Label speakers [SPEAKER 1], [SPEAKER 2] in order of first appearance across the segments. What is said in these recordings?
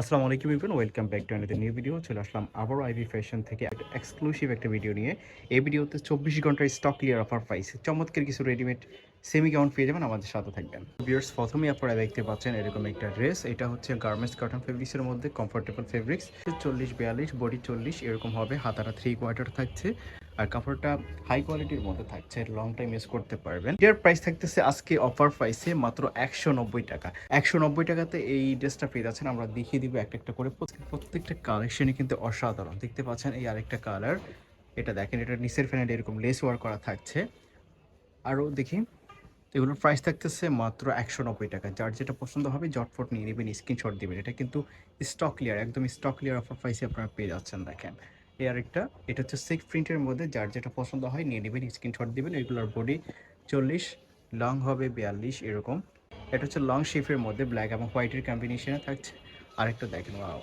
[SPEAKER 1] আসসালামু আলাইকুম even welcome back to another new video চলে আসলাম আবারও আইভি ফ্যাশন থেকে এক্সক্লুসিভ একটা ভিডিও নিয়ে। এই ভিডিওতে চব্বিশ ঘণ্টার স্টক ক্লিয়ার অফার প্রাইস চমৎকার কিছু রেডিমেড সেমি গাউন পেয়ে যাবেন, আমাদের সাথে থাকবেন। ভিউয়ার্স প্রথমেই আপনারা দেখতে পাচ্ছেন এরকম একটা ড্রেস এটা হচ্ছে গার্মেন্টস কটন ফেব্রিক্সের মধ্যে কমফোর্টেবল ফেব্রিক্স চল্লিশ, বিয়াল্লিশ বডি চল্লিশ, এরকম হবে। হাতাটা থ্রি কোয়ার্টার থাকছে। আর কাপড়টা হাই কোয়ালিটির মধ্যে থাকছে লং টাইম ইউজ করতে পারবেন। এর প্রাইস থাকতেছে, আজকে অফার প্রাইসে মাত্র একশো নব্বই টাকা। একশো নব্বই টাকাতে এই ড্রেসটা পেয়ে যাচ্ছেন, আমরা দেখিয়ে দিব একটা একটা করে। প্রত্যেকটা কালেকশনই কিন্তু অসাধারণ। দেখতে পাচ্ছেন এই আরেকটা কালার এটা দেখেন, এটা নিচের ফ্যানেট এরকম লেস ওয়ার করা থাকছে। আরও দেখি, এগুলোর প্রাইস থাকতেছে মাত্র একশো নব্বই টাকা। যার যেটা পছন্দ হবে জটফট নিয়ে নেবেন স্ক্রিনশট দিবেন। এটা কিন্তু স্টক ক্লিয়ার একদম স্টক ক্লিয়ার অফার প্রাইসে আপনারা পেয়ে যাচ্ছেন, দেখেন। এই আরেকটা এটা হচ্ছে সিক্স প্রিন্টের মধ্যে, যার যেটা পছন্দ হয় নিয়ে নেবেন স্ক্রিনশট দিবেন এগুলোর বডি চল্লিশ লং হবে বিয়াল্লিশ, এরকম। এটা হচ্ছে লং শেফের মধ্যে ব্ল্যাক এবং হোয়াইটের কম্বিনেশনে থাকছে। আরেকটা দেখেন ওয়াও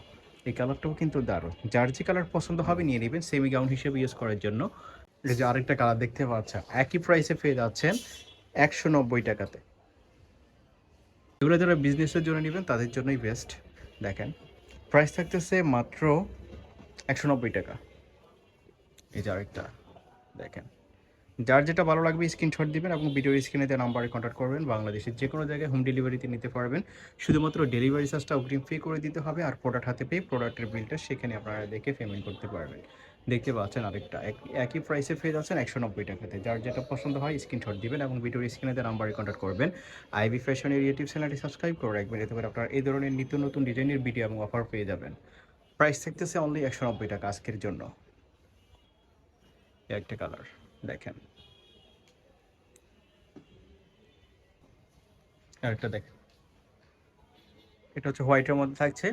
[SPEAKER 1] এই কালারটাও কিন্তু দারুণ। যার যে কালার পছন্দ হবে নিয়ে নেবেন সেমি গাউন হিসেবে ইউজ করার জন্য। এই যে আরেকটা কালার দেখতে পাচ্ছেন, একই প্রাইসে পেয়ে যাচ্ছেন একশো নব্বই টাকাতে। এগুলো যারা বিজনেসের জন্য নেবেন, তাদের জন্যই বেস্ট দেখেন প্রাইস থাকতেছে মাত্র একশো নব্বই টাকা। এই আরেকটা, দেখেন। যার যেটা ভালো লাগবে স্ক্রিনশট দিবেন এবং ভিডিওর স্ক্রিনে দেওয়া নাম্বারে কন্ট্যাক্ট করবেন, বাংলাদেশের যে কোনো জায়গায় হোম ডেলিভারিতে নিতে পারবেন। শুধুমাত্র ডেলিভারি চার্জটা অগ্রিম পে করে দিতে হবে আর প্রোডাক্ট হাতে পেয়ে প্রোডাক্টের বিলটা সেখানে আপনারা দেখে পেমেন্ট করতে পারবেন। দেখতে পাচ্ছেন আরেকটা, এক- একই প্রাইসে পেয়ে যাচ্ছেন একশো নব্বই টাকাতে। যার যেটা পছন্দ হয় স্ক্রিনশট দিবেন এবং ভিডিওর স্ক্রিনে দেওয়া নাম্বারে কন্ট্যাক্ট করবেন। আইবি ফ্যাশনের ইউটিউব চ্যানেলটি সাবস্ক্রাইব করে রাখবেন, এতে করে আপনারা এই ধরনের নিত্য নতুন ডিজাইনের ভিডিও এবং অফার পেয়ে যাবেন। প্রাইস থাকতেছে অনলি একশো নব্বই টাকা আজকের জন্য। একটা কালার দেখেন। আরেকটা দেখেন। এটা হচ্ছে হোয়াইটের মধ্যে থাকছে।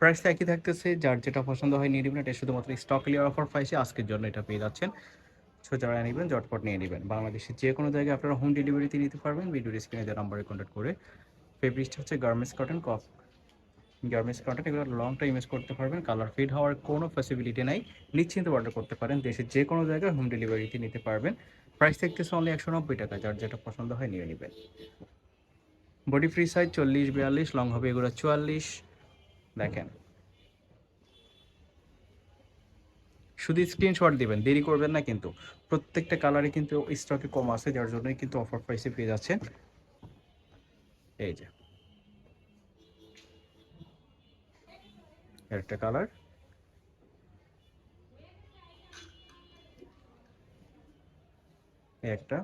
[SPEAKER 1] প্রাইসটা একই থাকতেছে, যার যেটা পছন্দ হয় নিয়ে নেবেন। এটা শুধুমাত্র স্টক ক্লিয়ার অফার প্রাইসে আজকের জন্য এটা পেয়ে যাচ্ছেন। সো যারা নেবেন জটপট নিয়ে নেবেন। বাংলাদেশের যে কোনো জায়গায় আপনারা হোম ডেলিভারিতে নিতে পারবেন। ভিডিও স্ক্রিনে যে নাম্বারে কন্ট্যাক্ট করে। ফেব্রিক্সটা হচ্ছে গার্মেন্টস কটন কফ গার্মেন্টস কটন এগুলো লং টাইম ইউজ করতে পারবেন কালার ফিড হওয়ার কোনো ফ্যাসিবিলিটি নাই। নিশ্চিন্ত অর্ডার করতে পারেন, দেশের যে কোনো জায়গায় হোম ডেলিভারিতে নিতে পারবেন। প্রাইস থাকতেছে অনলি একশো নব্বই টাকা, যার যেটা পছন্দ হয় নিয়ে নেবেন। বডি ফ্রি সাইজ চল্লিশ, বিয়াল্লিশ লং হবে এগুলো চুয়াল্লিশ। দেখেন। শুধু স্ক্রিনশট দিবেন, দেরি করবেন না কিন্তু। প্রত্যেকটা কালারে কিন্তু স্টকে কম আছে, যার জন্যই কিন্তু অফার প্রাইসে পেয়ে যাচ্ছেন। এই যে। একটা কালার। একটা।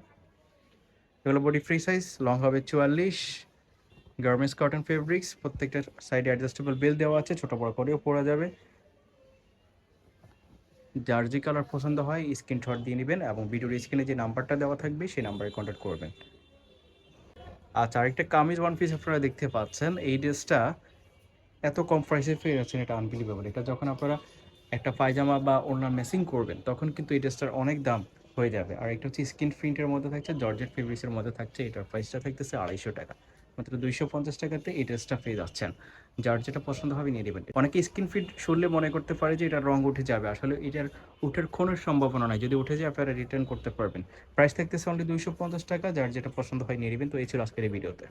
[SPEAKER 1] এগুলো বডি ফ্রি সাইজ লং হবে চুয়াল্লিশ। গার্মেন্টস কটন ফেব্রিক্স প্রত্যেকটা সাইডে অ্যাডজাস্টেবল বেল দেওয়া আছে, ছোট বড় করেও পরা যাবে। যার যে কালার পছন্দ হয় স্ক্রিনশট দিয়ে নেবেন এবং ভিডিওর স্ক্রিনে যে নাম্বারটা দেওয়া থাকবে, সেই নাম্বারে কন্ট্যাক্ট করবেন। আচ্ছা আরেকটা কামিজ ওয়ান পিস আপনারা দেখতে পাচ্ছেন। এই ড্রেসটা এত কম প্রাইসে পেয়ে যাচ্ছেন, এটা আনবিলিভেবল এটা যখন আপনারা একটা পায়জামা বা ওনার মেসিং করবেন, তখন কিন্তু এই ড্রেসটার অনেক দাম হয়ে যাবে। আর একটা হচ্ছে স্কিন প্রিন্টের মধ্যে থাকছে জর্জেট ফেব্রিক্সের মধ্যে থাকছে, এটার প্রাইসটা থাকতেছে আড়াইশো টাকা। মাত্র দুইশো পঞ্চাশ টাকাতে এই ড্রেসটা পেয়ে যাচ্ছেন। যার যেটা পছন্দ হবে নিয়ে নেবেন। অনেকে স্কিন ফিট শুনলে মনে করতে পারে যে এটার রং উঠে যাবে। আসলে এটার উঠার কোনো সম্ভাবনা নাই। যদি উঠে যায়, আপনারা রিটার্ন করতে পারবেন। প্রাইস থাকতেছে অনলি দুইশো পঞ্চাশ টাকা, যার যেটা পছন্দ হয় নিয়ে নেবেন। তো এই ছিল আজকের ভিডিওতে।